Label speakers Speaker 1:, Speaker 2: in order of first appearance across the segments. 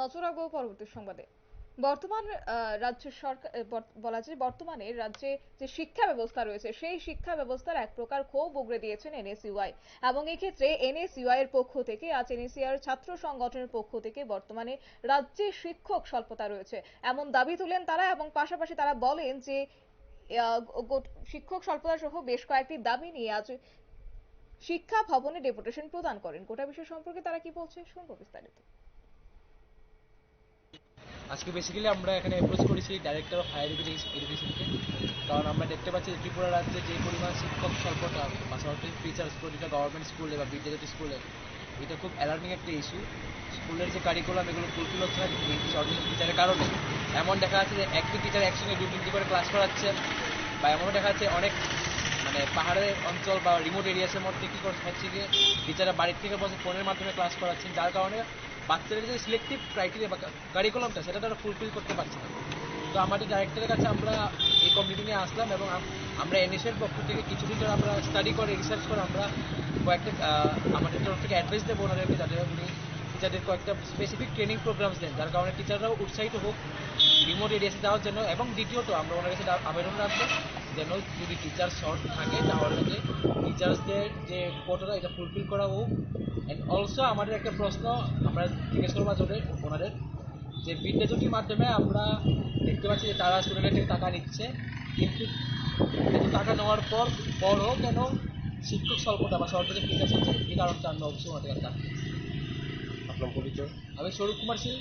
Speaker 1: নজর রাখব পরবর্তী সংবাদে। বর্তমান রাজ্য সরকার বলা যায় বর্তমানে রাজ্যে যে শিক্ষা ব্যবস্থা রয়েছে, সেই শিক্ষা ব্যবস্থার এক প্রকার ক্ষোভ উগরে দিয়েছেন এনএসইউআই এবং এক্ষেত্রে এনএসইউআই এর পক্ষ থেকে, আজ এনএসইআর ছাত্র সংগঠনের পক্ষ থেকে বর্তমানে রাজ্যে শিক্ষক স্বল্পতা রয়েছে। এমন দাবি তুলেন তারা এবং পাশাপাশি তারা বলেন যে শিক্ষক স্বল্পতা সহ বেশ কয়েকটি দাবি নিয়ে আজ শিক্ষা ভবনে ডেপুটেশন প্রদান করেন। গোটা বিষয় সম্পর্কে তারা কি বলছে, শুনব বিস্তারিত।
Speaker 2: আজকে বেসিক্যালি আমরা এখানে অ্যাপ্রোচ করেছি ডাইরেক্টর অফ হায়ার এডুকেশনকে কারণ আমরা দেখতে পাচ্ছি ত্রিপুরা রাজ্যে যে পরিমাণ শিক্ষক স্বল্পতা, পাশাপাশি টিচার্স প্রতিটা গভর্নমেন্ট স্কুলে বা বিদ্যাজাতি স্কুলে এটা খুব অ্যালার্মিং একটা ইস্যু স্কুলের যে কারিকুলাম এগুলো ফুলফিল হচ্ছে না শর্টেজ টিচারের কারণে। এমন দেখা যাচ্ছে যে একটি টিচার একসঙ্গে দু তিনটি করে ক্লাস করাচ্ছে, বা এমনও দেখা যাচ্ছে অনেক মানে পাহাড়ের অঞ্চল বা রিমোট এরিয়াসের মধ্যে কী করছে, হচ্ছে গিয়ে টিচাররা বাড়ির থেকে বসে ফোনের মাধ্যমে ক্লাস করাচ্ছেন, যার কারণে বাচ্চাদের যে সিলেক্টিভ ক্রাইটেরিয়া বা কারিকুলামটা সেটা তারা ফুলফিল করতে পারছে না। তো আমাদের ডাইরেক্টরের কাছে আমরা এই কমিটি নিয়ে আসলাম এবং আম- আমরা এনএসের পক্ষ থেকে কিছু ধরে আমরা স্টাডি করে রিসার্চ করে আমরা কয়েকটা আমাদের তরফ থেকে অ্যাডভাইস দেবো ওনাদেরকে যাতে উনি টিচারদের কয়েকটা স্পেসিফিক ট্রেনিং প্রোগ্রামস দেন, যার কারণে টিচাররাও উৎসাহিত হোক রিমোট এরিয়াসে যাওয়ার জন্য এবং দ্বিতীয়ত আমরা ওনার কাছে আবেদন রাখব যেন যদি টিচার শর্ট থাকে তাহলে যে টিচার্সদের যে কোটাটা এটা ফুলফিল করা হোক। অ্যান্ড অলসো আমাদের একটা প্রশ্ন আমরা জিজ্ঞেস করব ওদের ওনাদের যে বিদ্যাজ্যোতির মাধ্যমে আমরা দেখতে পাচ্ছি যে তারা স্টুডেন্টের থেকে টাকা নিচ্ছে কিন্তু কিন্তু টাকা নেওয়ার পর পরও কেন শিক্ষক স্বল্পতা বা সরকারের টিচার হচ্ছে এই কারণটা আমরা অবশ্যই ওনাদের কাছে।
Speaker 3: আপনার পরিচয়?
Speaker 2: আমি স্বরূপ কুমার সিং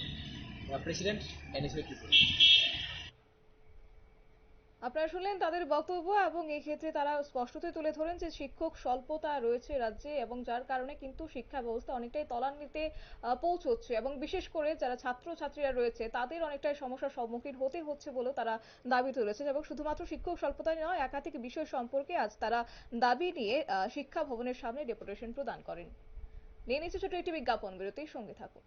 Speaker 2: প্রেসিডেন্ট এনএসএ ত্রিপুরা
Speaker 1: আপনারা শুনলেন তাদের বক্তব্য এবং এই ক্ষেত্রে তারা স্পষ্টতই তুলে ধরেন যে শিক্ষক স্বল্পতা রয়েছে রাজ্যে এবং যার কারণে কিন্তু শিক্ষা ব্যবস্থা অনেকটাই তলান্বিতে পৌঁছচ্ছে এবং বিশেষ করে যারা ছাত্র ছাত্রীরা রয়েছে, তাদের অনেকটাই সমস্যার সম্মুখীন হতে হচ্ছে বলেও তারা দাবি তুলেছেন এবং শুধুমাত্র শিক্ষক স্বল্পতা নয়, একাধিক বিষয় সম্পর্কে আজ তারা দাবি নিয়ে শিক্ষা ভবনের সামনে ডেপুটেশন প্রদান করেন। নিয়ে নিচ্ছে ছোট একটি বিজ্ঞাপন বিরতির সঙ্গে থাকুন।